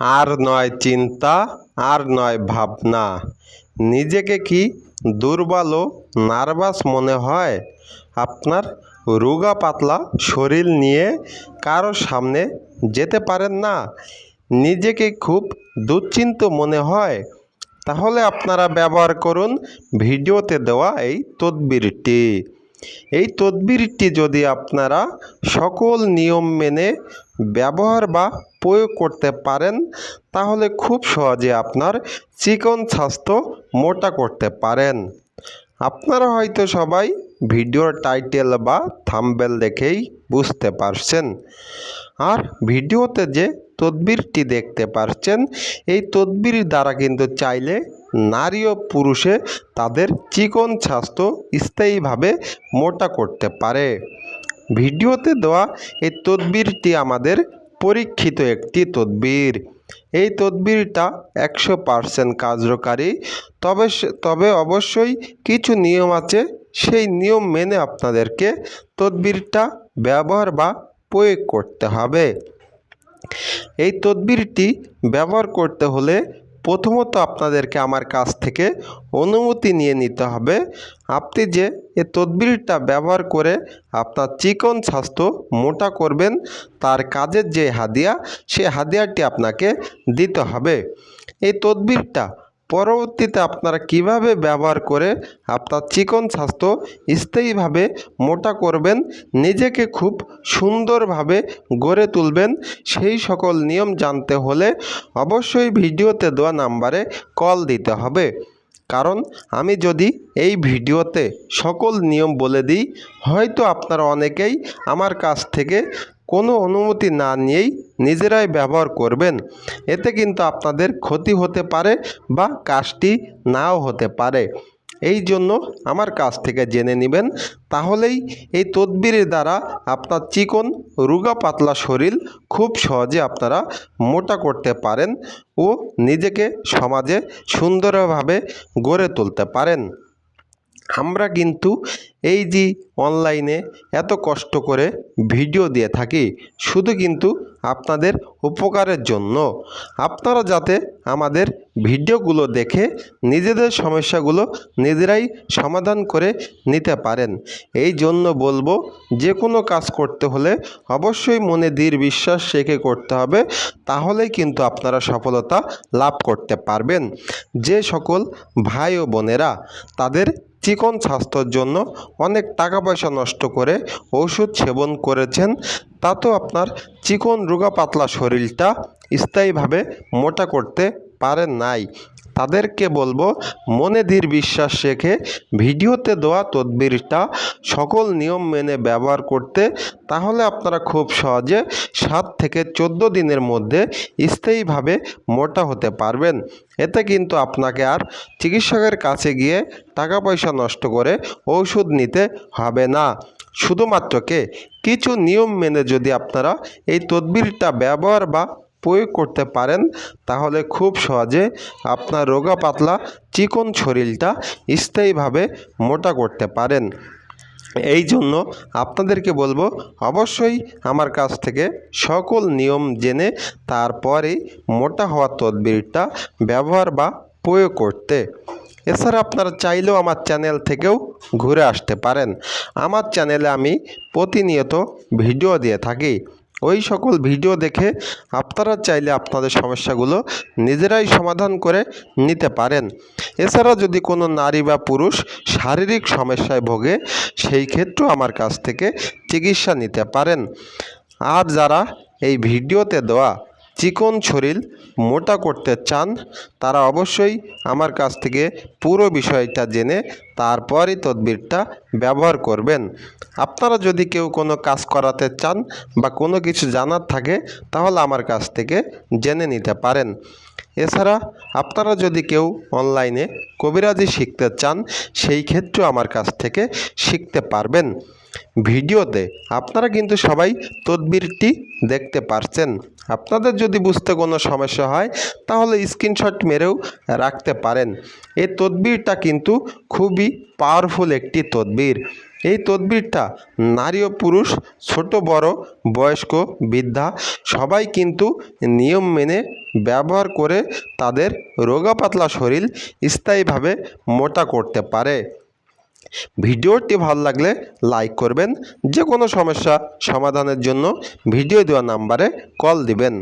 আর নয় চিন্তা, আর নয় ভাবনা। নিজেকে কি দুর্বল ও নার্ভাস মনে হয়? আপনার রোগা পাতলা শরীর নিয়ে কারও সামনে যেতে পারেন না। নিজেকে খুব দুশ্চিন্ত মনে হয়। তাহলে আপনারা ব্যবহার করুন ভিডিওতে দেওয়া এই তদবিরটি। এই তদবিরটি যদি আপনারা সকল নিয়ম মেনে ব্যবহার বা প্রয়োগ করতে পারেন, তাহলে খুব সহজে আপনার চিকন স্বাস্থ্য মোটা করতে পারেন। আপনারা হয়তো সবাই ভিডিওর টাইটেল বা থাম্বেল দেখেই বুঝতে পারছেন। আর ভিডিওতে যে তদবিরটি দেখতে পারছেন, এই তদবির দ্বারা কিন্তু চাইলে নারী ও পুরুষে তাদের চিকন স্বাস্থ্য স্থায়ীভাবে মোটা করতে পারে। ভিডিওতে দেওয়া এই তদবিরটি আমাদের পরীক্ষিত একটি তদবির। এই তদবিরটা একশো পারসেন্ট কার্যকারী, তবে তবে অবশ্যই কিছু নিয়ম আছে, সেই নিয়ম মেনে আপনাদেরকে তদবিরটা ব্যবহার বা প্রয়োগ করতে হবে। এই তদবিরটি ব্যবহার করতে হলে প্রথমত আপনাদেরকে আমার কাছ থেকে অনুমতি নিয়ে নিতে হবে। আপনি যে এ তদবিরটা ব্যবহার করে আপনার চিকন স্বাস্থ্য মোটা করবেন, তার কাজের যে হাদিয়া, সে হাদিয়াটি আপনাকে দিতে হবে। এই তদবিরটা পরবর্তীতে আপনারা কীভাবে ব্যবহার করে আপনার চিকন স্বাস্থ্য স্থায়ীভাবে মোটা করবেন, নিজেকে খুব সুন্দরভাবে গড়ে তুলবেন, সেই সকল নিয়ম জানতে হলে অবশ্যই ভিডিওতে দেওয়া নাম্বারে কল দিতে হবে। কারণ আমি যদি এই ভিডিওতে সকল নিয়ম বলে দিই, হয়তো আপনারা অনেকেই আমার কাছ থেকে কোনো অনুমতি না নিয়েই নিজেরাই ব্যবহার করবেন। এতে কিন্তু আপনাদের ক্ষতি হতে পারে বা কাজটি নাও হতে পারে। এই জন্য আমার কাছ থেকে জেনে নেবেন, তাহলেই এই তদবিরের দ্বারা আপনার চিকন, রুগা পাতলা শরীর খুব সহজে আপনারা মোটা করতে পারেন ও নিজেকে সমাজে সুন্দরভাবে গড়ে তুলতে পারেন। আমরা কিন্তু এই যে অনলাইনে এত কষ্ট করে ভিডিও দিয়ে থাকি, শুধু কিন্তু আপনাদের উপকারের জন্য। আপনারা যাতে আমাদের ভিডিওগুলো দেখে নিজেদের সমস্যাগুলো নিজেরাই সমাধান করে নিতে পারেন। এই জন্য বলব, যে কোনো কাজ করতে হলে অবশ্যই মনে দৃঢ় বিশ্বাস রেখে করতে হবে, তাহলেই কিন্তু আপনারা সফলতা লাভ করতে পারবেন। যে সকল ভাই ও বোনেরা তাদের চিকন স্বাস্থ্যর জন্য অনেক টাকা পয়সা নষ্ট করে ওষুধ সেবন করেছেন। তাতেও আপনার চিকন রোগা পাতলা শরীরটা স্থায়ীভাবে মোটা করতে পারেন নাই। তাদেরকে বলব, মনে দৃঢ় বিশ্বাস রেখে ভিডিওতে দেওয়া তদবিরটা সকল নিয়ম মেনে ব্যবহার করতে, তাহলে আপনারা খুব সহজে সাত থেকে চোদ্দ দিনের মধ্যে স্থায়ীভাবে মোটা হতে পারবেন। এতে কিন্তু আপনাকে আর চিকিৎসকের কাছে গিয়ে টাকা পয়সা নষ্ট করে ঔষধ নিতে হবে না। শুধুমাত্র কে? কিছু নিয়ম মেনে যদি আপনারা এই তদবিরটা ব্যবহার বা প্রয়োগ করতে পারেন, তাহলে খুব সহজে আপনার রোগা পাতলা চিকন শরীরটা স্থায়ীভাবে মোটা করতে পারেন। এই জন্য আপনাদেরকে বলব, অবশ্যই আমার কাছ থেকে সকল নিয়ম জেনে তারপরে মোটা হওয়ার তদবিরটা ব্যবহার বা প্রয়োগ করতে। এছাড়া আপনারা চাইলেও আমার চ্যানেল থেকেও ঘুরে আসতে পারেন। আমার চ্যানেলে আমি প্রতিনিয়ত ভিডিও দিয়ে থাকি। ওই সকল ভিডিও দেখে আপনারা চাইলে আপনাদের সমস্যাগুলো নিজেরাই সমাধান করে নিতে পারেন। এছাড়া যদি কোনো নারী বা পুরুষ শারীরিক সমস্যায় ভোগে, সেই ক্ষেত্রেও আমার কাছ থেকে চিকিৎসা নিতে পারেন। আর যারা এই ভিডিওতে দেওয়া চিকন শরীর মোটা করতে চান, তারা অবশ্যই আমার কাছ থেকে পুরো বিষয়টা জেনে তারপরই তদবিরটা ব্যবহার করবেন। আপনারা যদি কেউ কোনো কাজ করাতে চান বা কোনো কিছু জানার থাকে, তাহলে আমার কাছ থেকে জেনে নিতে পারেন। এছাড়া আপনারা যদি কেউ অনলাইনে কবিরাজি শিখতে চান, সেই ক্ষেত্রেও আমার কাছ থেকে শিখতে পারবেন। ভিডিওতে আপনারা কিন্তু সবাই তদবিরটি দেখতে পারছেন। আপনাদের যদি বুঝতে কোনো সমস্যা হয়, তাহলে স্ক্রিনশট মেরেও রাখতে পারেন। এই তদবিরটা কিন্তু খুবই পাওয়ারফুল একটি তদবির। এই তদবিরটা নারী ও পুরুষ, ছোট, বড়, বয়স্ক, বৃদ্ধা, সবাই কিন্তু নিয়ম মেনে ব্যবহার করে তাদের রোগা পাতলা শরীর স্থায়ীভাবে মোটা করতে পারে। ভিডিওটি ভালো লাগলে লাইক করবেন যে কোনো সমস্যা সমাধানের জন্য ভিডিও দেওয়া নাম্বারে কল দিবেন।